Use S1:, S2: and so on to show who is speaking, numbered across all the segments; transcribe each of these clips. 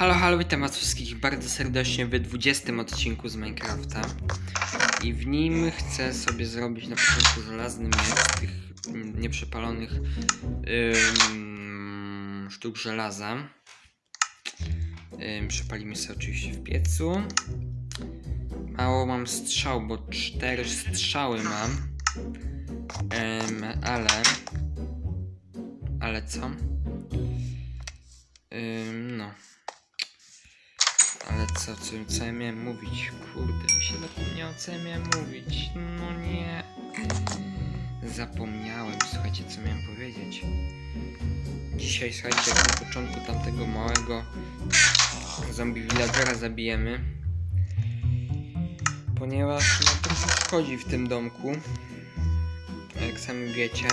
S1: Halo, halo, witam was wszystkich bardzo serdecznie w 20 odcinku z Minecrafta. I w nim chcę sobie zrobić na początku żelazny miecz tych nieprzepalonych sztuk żelaza. Przepalimy sobie oczywiście w piecu. Mało mam strzał, bo cztery strzały mam. Ale... Ale co? Ym, no. Ale co, co, co ja miałem mówić? Kurde, mi się zapomniało, co ja miałem mówić. No nie. Zapomniałem, słuchajcie, co miałem powiedzieć. Dzisiaj, słuchajcie, jak na początku tamtego małego zombie villagera zabijemy. Ponieważ no trochę szkodzi w tym domku. Jak sami wiecie,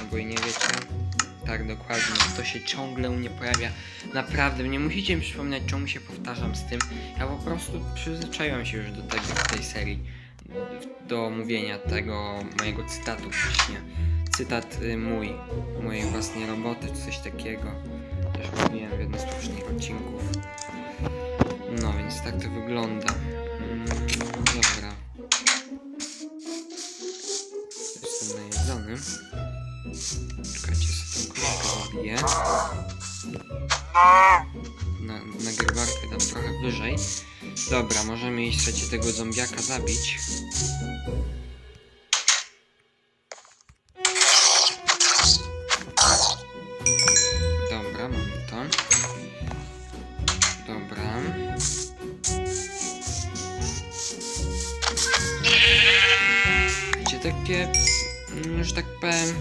S1: albo i nie wiecie. Tak, dokładnie. To się ciągle u mnie pojawia. Naprawdę, nie musicie mi przypominać, czemu się powtarzam z tym. Ja po prostu przyzwyczaiłem się już do tego w tej serii. Do mówienia tego mojego cytatu właśnie. Cytat y, mój, mojej własnej roboty, czy coś takiego. Też mówiłem w jednym z poprzednich odcinków. No, więc tak to wygląda. Mm, dobra. Jestem najedzony. Sobie. Na, nagrywarkę dam trochę wyżej. Dobra, możemy iść słuchajcie, tego zombiaka zabić. Dobra, mamy to. Dobra. Wiecie, takie, mm, że tak powiem,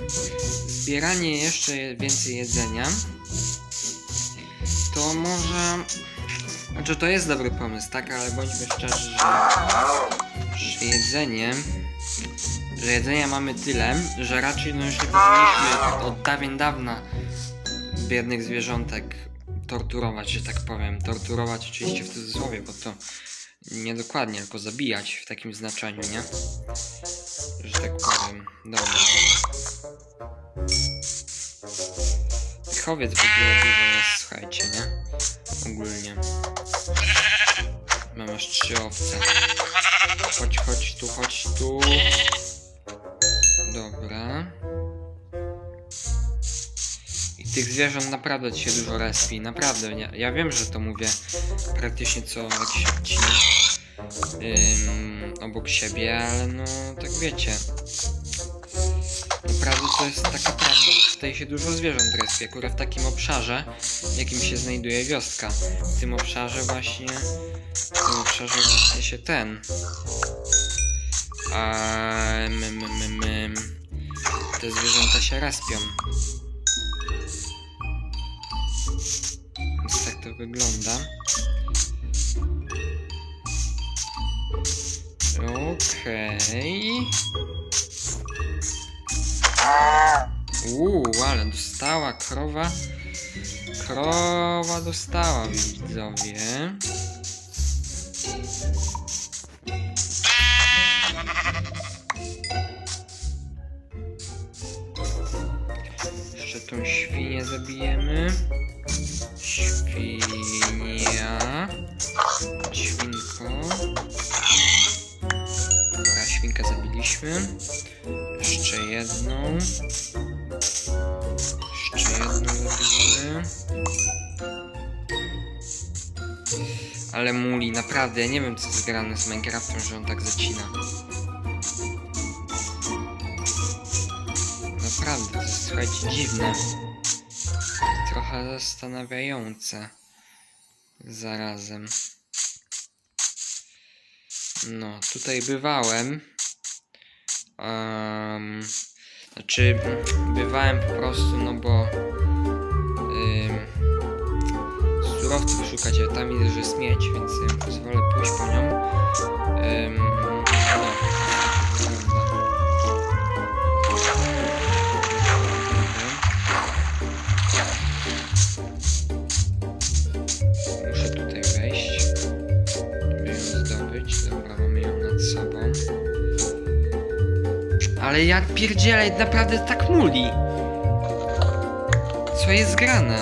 S1: zbieranie jeszcze więcej jedzenia, to może... Znaczy, to jest dobry pomysł, tak? Ale bądźmy szczerzy, że, że jedzenie... Że jedzenia mamy tyle, że raczej no już nie powinniśmy od dawien dawna biednych zwierzątek torturować, że tak powiem. Torturować oczywiście w cudzysłowie, bo to niedokładnie, tylko zabijać w takim znaczeniu, nie? Że tak powiem. Dobra. Chowiec w ogóle dużo słuchajcie, nie? Ogólnie. Mam aż trzy owce. Chodź, chodź tu, chodź tu. Dobra. Tych zwierząt naprawdę się dużo respi, naprawdę. Nie, ja wiem, że to mówię praktycznie co jakiś odcinek ym, obok siebie, ale no tak wiecie. Naprawdę to jest taka prawda. Tutaj się dużo zwierząt respi, akurat w takim obszarze, w jakim się znajduje wioska. W tym obszarze właśnie, w tym obszarze właśnie się ten. A m, m, m, m, te zwierzęta się respią. Więc tak to wygląda. Okej. Uuu, ale dostała krowa. Krowa dostała, widzowie. Zabijemy. Świnia. Świnko. Dobra, świnkę zabiliśmy. Jeszcze jedną. Jeszcze jedną zabijemy. Ale Muli, naprawdę, ja nie wiem co jest grane z Minecraftem, że on tak zacina. Naprawdę, to jest słuchajcie dziwne. Trochę zastanawiające. Zarazem. No, tutaj bywałem. Um, znaczy, bywałem po prostu, no bo surowców szukać, a tam widzę, że jest miedź, więc pozwolę pójść po nią. Ym, Ale ja pierdzielę, naprawdę tak muli. Co jest grane?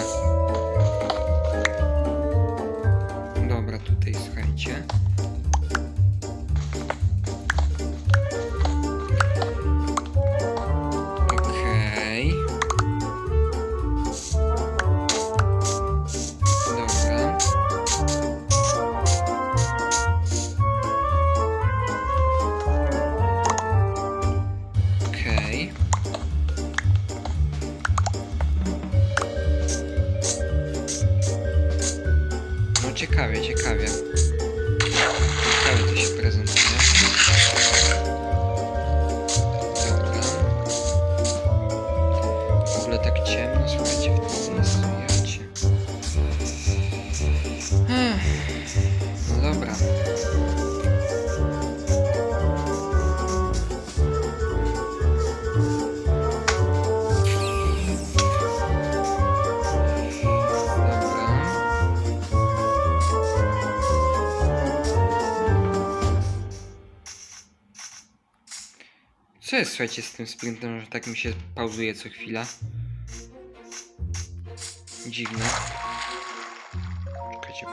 S1: Co jest, słuchajcie, z tym sprintem, że tak mi się pauzuje co chwila? Dziwne. Czekajcie.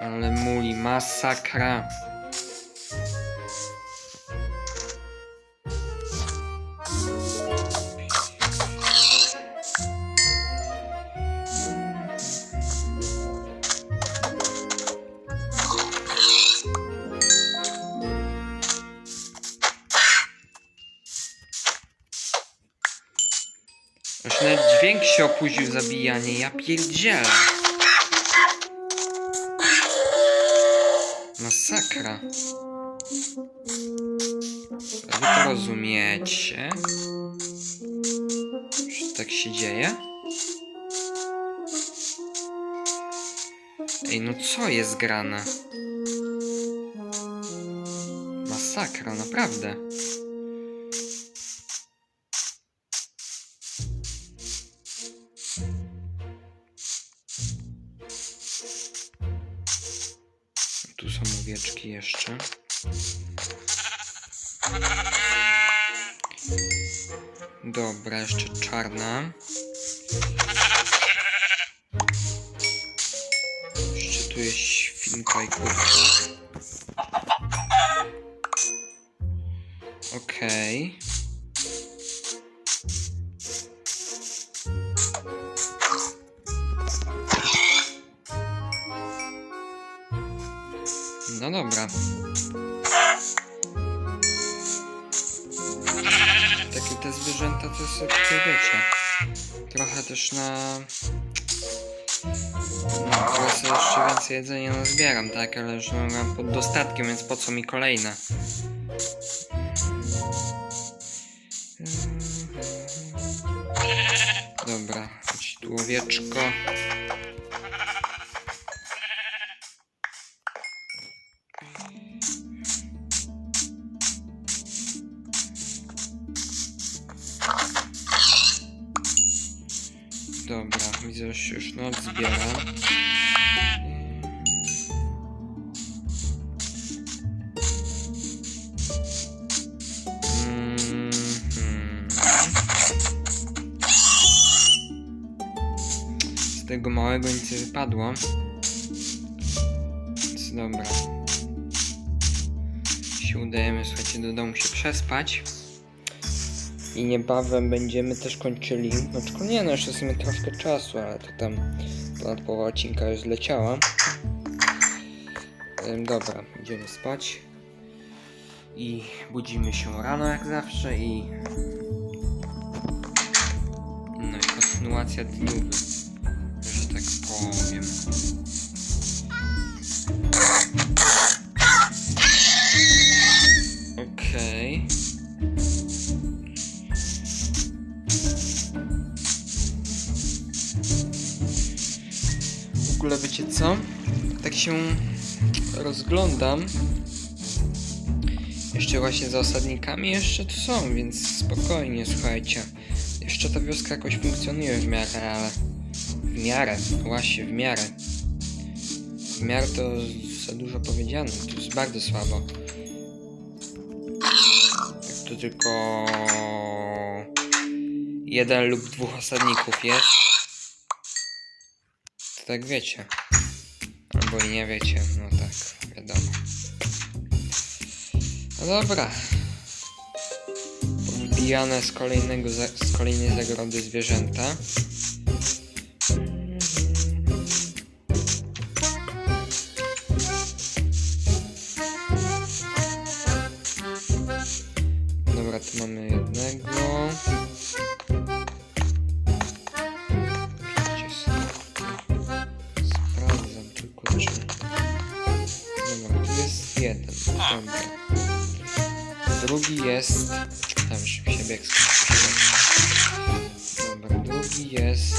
S1: Ale muli, masakra. Dźwięk się opóźnił zabijanie, ja pierdzielę. Masakra. Wy to rozumiecie? Że tak się dzieje? Ej, no co jest grane? Masakra, naprawdę. Dobra, jeszcze czarna. Jeszcze tu jest świnka i kurka. Okej. No dobra. Też na... No, sobie jeszcze więcej jedzenia nazbieram, tak? Ale już mam pod dostatkiem, więc po co mi kolejne? Dobra, chodź tu owieczko. Się już noc zbiera. Mhm. Z tego małego nic nie wypadło. Więc dobra. Się udajemy, słuchajcie, do domu się przespać. I niebawem będziemy też kończyli. Znaczy, nie no, jeszcze sobie troszkę czasu, ale to tam ponad połowa odcinka już zleciała. Dobra, idziemy spać. I budzimy się rano jak zawsze i... No i kontynuacja dniówek, że tak powiem. Ogóle wiecie co? Tak się rozglądam. Jeszcze właśnie za osadnikami jeszcze tu są, więc spokojnie, słuchajcie. Jeszcze ta wioska jakoś funkcjonuje w miarę, ale... W miarę, właśnie, w miarę. W miarę to za dużo powiedziane, tu jest bardzo słabo. Jak to tylko... Jeden lub dwóch osadników jest. Tak wiecie. Albo i nie wiecie, no tak, wiadomo. No dobra. Wbijane z kolejnego, z kolejnej zagrody zwierzęta. Dobra. Drugi jest... Tam się bieg. Dobra, drugi jest...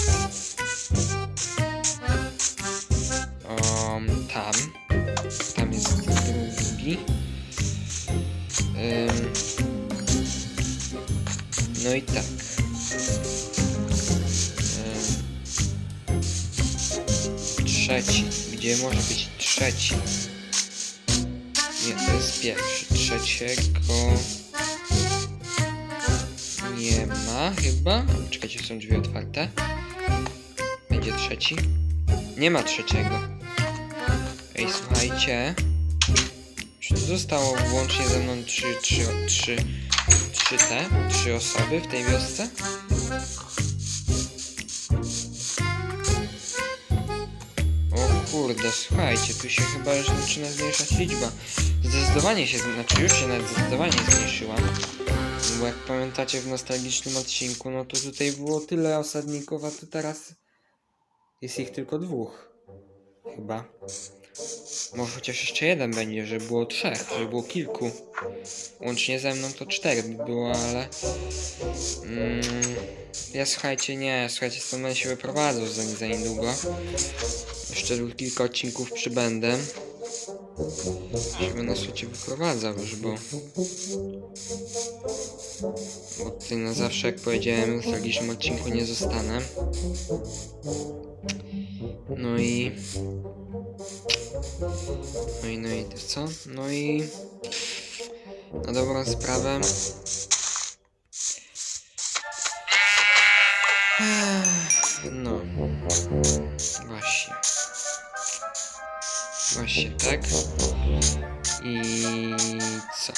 S1: Um, tam. Tam jest drugi. Ym. No i tak. Ym. Trzeci. Gdzie może być trzeci? Nie, to jest pierwszy. Trzeciego... Nie ma chyba. Czekajcie, są drzwi otwarte. Będzie trzeci. Nie ma trzeciego. Ej, słuchajcie. Zostało włącznie ze mną trzy, trzy, trzy, trzy te, trzy osoby w tej wiosce? O kurde, słuchajcie, tu się chyba już zaczyna zmniejszać liczba. Zdecydowanie się, znaczy już się nawet zdecydowanie zmniejszyła. Bo jak pamiętacie w nostalgicznym odcinku, no to tutaj było tyle osadników, a tu teraz jest ich tylko dwóch. Chyba. Może chociaż jeszcze jeden będzie, że było trzech, że było kilku. Łącznie ze mną to cztery by było, ale... Mm, ja słuchajcie, nie, słuchajcie, stąd będę się wyprowadzał za, za niedługo. Jeszcze kilka odcinków przybędę. Się będę słuchajcie wyprowadzał już, bo... Bo tutaj na zawsze, jak powiedziałem, w tragicznym odcinku nie zostanę. No i... No i, no i to co? No i... Na dobrą sprawę... No. Właśnie. Tak. I co?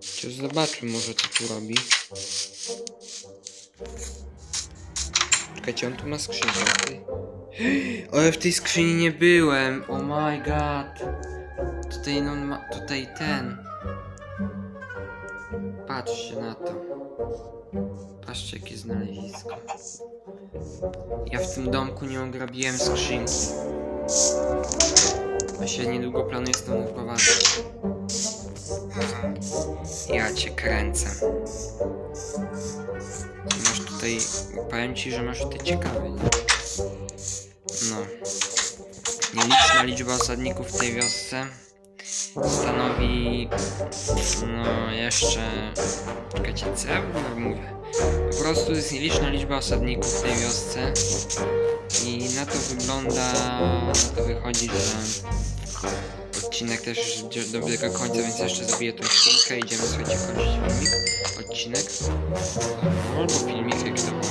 S1: Czy zobaczmy może co tu robi. Czekajcie, on tu ma skrzynkę. Tutaj. O, ja w tej skrzyni nie byłem. Oh my god. Tutaj no ma, tutaj ten. Patrzcie na to. Patrzcie jakie znalezisko. Ja w tym domku nie ograbiłem skrzynki. Ja się niedługo planuję stąd wyprowadzać. Ja cię kręcę. Masz tutaj, powiem ci, że masz tutaj ciekawe, nie? No. Nieliczna liczba osadników w tej wiosce stanowi, no jeszcze, czekajcie, co ja mówię? Po prostu jest nieliczna liczba osadników w tej wiosce. I na to wygląda, na to wychodzi, że odcinek też dobiega końca, więc jeszcze zabiję tą i idziemy, słuchajcie, kończyć filmik, odcinek. Albo filmik, jak to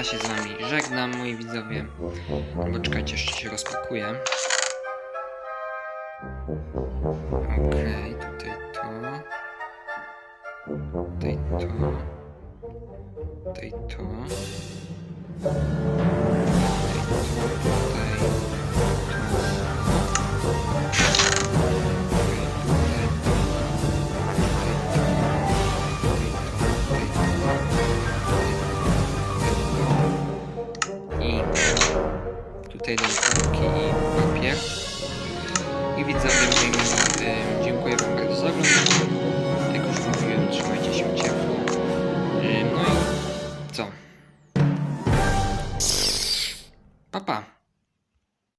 S1: ja się z wami żegnam, moi widzowie. Albo jeszcze się rozpakuję. Okej, tutaj to. Tutaj to. Tutaj to. Tutaj